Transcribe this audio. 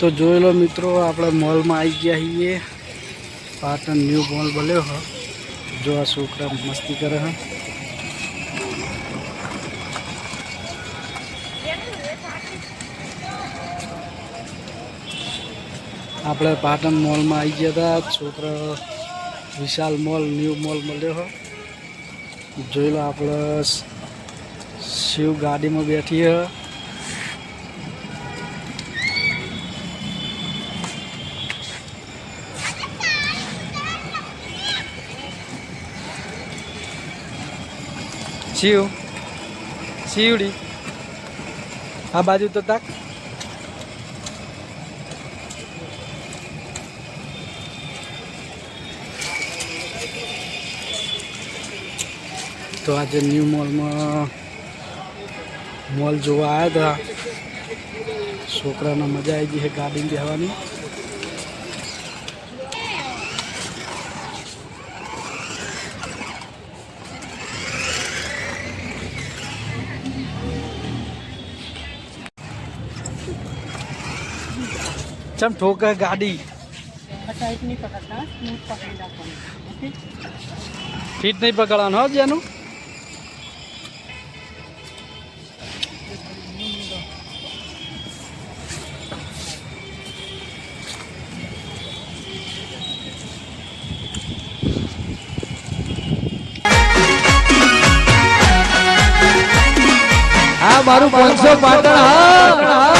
તો જોઈ લો મિત્રો, આપણે મોલમાં આવી ગયા છીએ. પાટણ ન્યૂ મોલ બોલ્યો હ. જો આ છોકરા મસ્તી કરે હ. આપણે પાટણ મોલમાં આવી ગયા હતા છોકરા વિશાલ મોલ, ન્યૂ મોલ મળ્યો હ. જોઈ લો આપણે શિવ ગાડીમાં બેઠી શિવ. શિવડી. આ બાજુ તો તાક. તો આજે ન્યૂ મોલમાં મોલ જોવા આવ્યા હતા છોકરાને મજા આવી ગઈ છે ગાડી બેહવાની. ચમ ઠોકે ગાડી. ફીટ નહીં પકડવાનું હો જેનું મારું પાંચસો પાટણ હા.